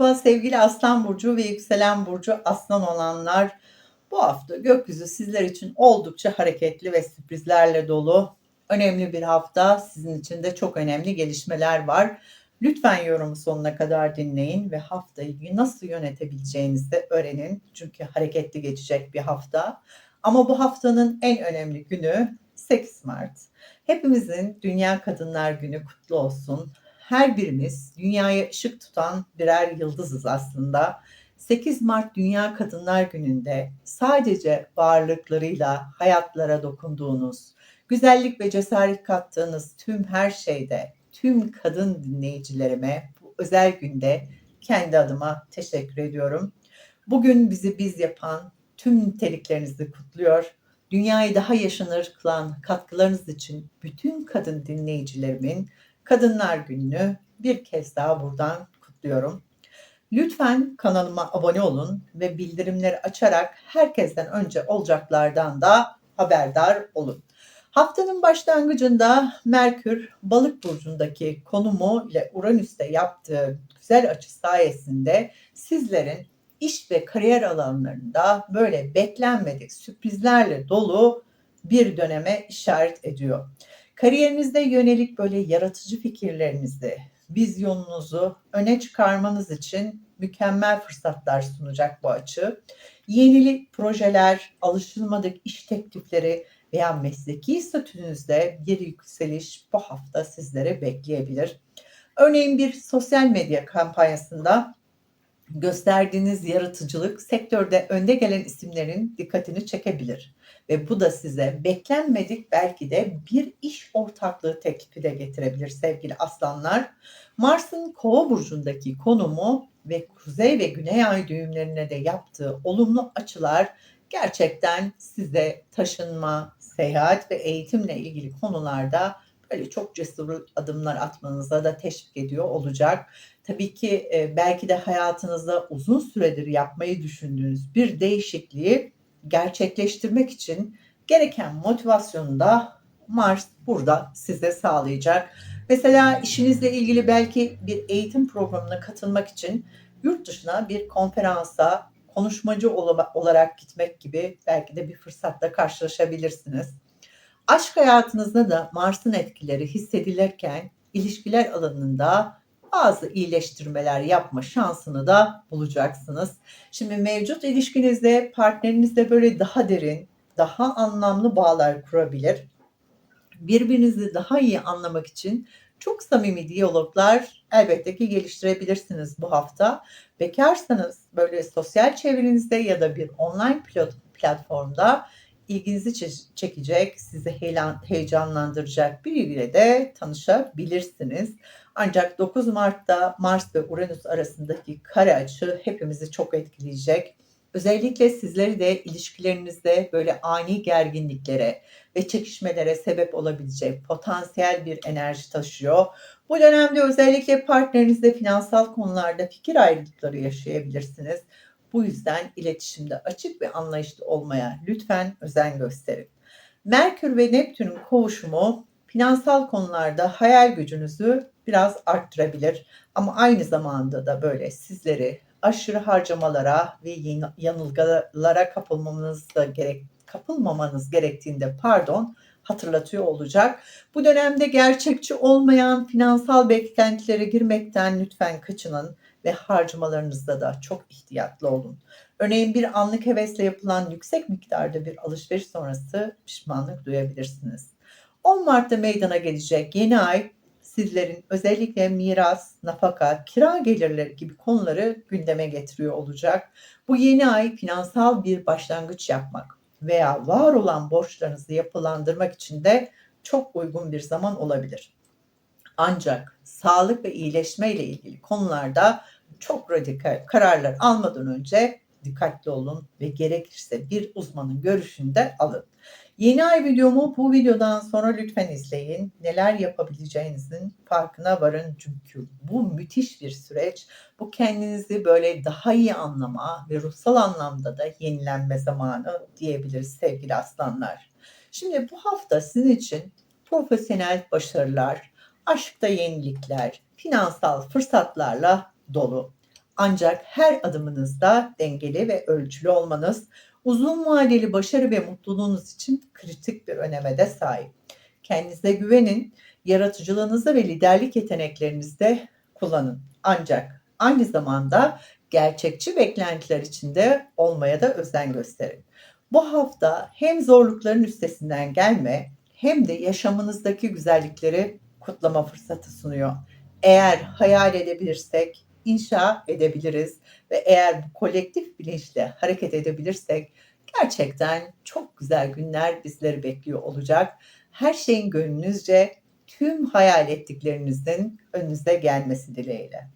Merhaba sevgili Aslan Burcu ve Yükselen Burcu Aslan olanlar. Bu hafta gökyüzü sizler için oldukça hareketli ve sürprizlerle dolu. Önemli bir hafta. Sizin için de çok önemli gelişmeler var. Lütfen yorumu sonuna kadar dinleyin ve haftayı nasıl yönetebileceğinizi öğrenin. Çünkü hareketli geçecek bir hafta. Ama bu haftanın en önemli günü 8 Mart. Hepimizin Dünya Kadınlar Günü kutlu olsun her birimiz dünyaya ışık tutan birer yıldızız aslında. 8 Mart Dünya Kadınlar Günü'nde sadece varlıklarıyla hayatlara dokunduğunuz, güzellik ve cesaret kattığınız tüm her şeyde, tüm kadın dinleyicilerime bu özel günde kendi adıma teşekkür ediyorum. Bugün bizi biz yapan tüm niteliklerinizi kutluyor. Dünyayı daha yaşanır kılan katkılarınız için bütün kadın dinleyicilerimin Kadınlar Günü'nü bir kez daha buradan kutluyorum. Lütfen kanalıma abone olun ve bildirimleri açarak herkesten önce olacaklardan da haberdar olun. Haftanın başlangıcında Merkür Balık burcundaki konumu ile Uranüs'te yaptığı güzel açı sayesinde sizlerin iş ve kariyer alanlarında böyle beklenmedik sürprizlerle dolu bir döneme işaret ediyor. Kariyerinizde yönelik böyle yaratıcı fikirlerinizi, vizyonunuzu öne çıkarmanız için mükemmel fırsatlar sunacak bu açı. Yenilik projeler, alışılmadık iş teklifleri veya mesleki statünüzde bir yükseliş bu hafta sizlere bekleyebilir. Örneğin bir sosyal medya kampanyasında gösterdiğiniz yaratıcılık sektörde önde gelen isimlerin dikkatini çekebilir. Ve bu da size beklenmedik belki de bir iş ortaklığı teklifi de getirebilir sevgili aslanlar. Mars'ın kova burcundaki konumu ve kuzey ve güney ay düğümlerine de yaptığı olumlu açılar gerçekten size taşınma, seyahat ve eğitimle ilgili konularda böyle çok cesur adımlar atmanıza da teşvik ediyor olacak. Tabii ki belki de hayatınızda uzun süredir yapmayı düşündüğünüz bir değişikliği gerçekleştirmek için gereken motivasyonu da Mars burada size sağlayacak. Mesela işinizle ilgili belki bir eğitim programına katılmak için yurt dışına bir konferansa konuşmacı olarak gitmek gibi belki de bir fırsatla karşılaşabilirsiniz. Aşk hayatınızda da Mars'ın etkileri hissedilirken ilişkiler alanında bazı iyileştirmeler yapma şansını da bulacaksınız. Şimdi mevcut ilişkinizde partnerinizle böyle daha derin, daha anlamlı bağlar kurabilir. Birbirinizi daha iyi anlamak için çok samimi diyaloglar elbette ki geliştirebilirsiniz bu hafta. Bekarsanız böyle sosyal çevrenizde ya da bir online platformda ilginizi çekecek, sizi heyecanlandıracak biriyle de tanışabilirsiniz. Ancak 9 Mart'ta Mars ve Uranüs arasındaki kare açı hepimizi çok etkileyecek. Özellikle sizleri de ilişkilerinizde böyle ani gerginliklere ve çekişmelere sebep olabilecek potansiyel bir enerji taşıyor. Bu dönemde özellikle partnerinizle finansal konularda fikir ayrılıkları yaşayabilirsiniz. Bu yüzden iletişimde açık ve anlayışlı olmaya lütfen özen gösterin. Merkür ve Neptün'ün kavuşumu finansal konularda hayal gücünüzü biraz arttırabilir. Ama aynı zamanda da böyle sizleri aşırı harcamalara ve yanılgılara kapılmamanız da gerek kapılmamanız gerektiğinde pardon hatırlatıyor olacak. Bu dönemde gerçekçi olmayan finansal beklentilere girmekten lütfen kaçının ve harcamalarınızda da çok ihtiyatlı olun. Örneğin bir anlık hevesle yapılan yüksek miktarda bir alışveriş sonrası pişmanlık duyabilirsiniz. 10 Mart'ta meydana gelecek yeni ay sizlerin özellikle miras, nafaka, kira gelirleri gibi konuları gündeme getiriyor olacak. Bu yeni ay finansal bir başlangıç yapmak veya var olan borçlarınızı yapılandırmak için de çok uygun bir zaman olabilir. Ancak sağlık ve iyileşme ile ilgili konularda çok radikal kararlar almadan önce dikkatli olun ve gerekirse bir uzmanın görüşünü de alın. Yeni ay videomu bu videodan sonra lütfen izleyin. Neler yapabileceğinizin farkına varın çünkü bu müthiş bir süreç. Bu kendinizi böyle daha iyi anlama ve ruhsal anlamda da yenilenme zamanı diyebiliriz sevgili aslanlar. Şimdi bu hafta sizin için profesyonel başarılar, aşkta yenilikler, finansal fırsatlarla dolu. Ancak her adımınızda dengeli ve ölçülü olmanız uzun vadeli başarı ve mutluluğunuz için kritik bir öneme de sahip. Kendinize güvenin, yaratıcılığınızı ve liderlik yeteneklerinizi de kullanın. Ancak aynı zamanda gerçekçi beklentiler içinde olmaya da özen gösterin. Bu hafta hem zorlukların üstesinden gelme hem de yaşamınızdaki güzellikleri kutlama fırsatı sunuyor. Eğer hayal edebilirsek inşa edebiliriz ve eğer bu kolektif bilinçle hareket edebilirsek gerçekten çok güzel günler bizleri bekliyor olacak. Her şeyin gönlünüzce tüm hayal ettiklerinizin önünüze gelmesi dileğiyle.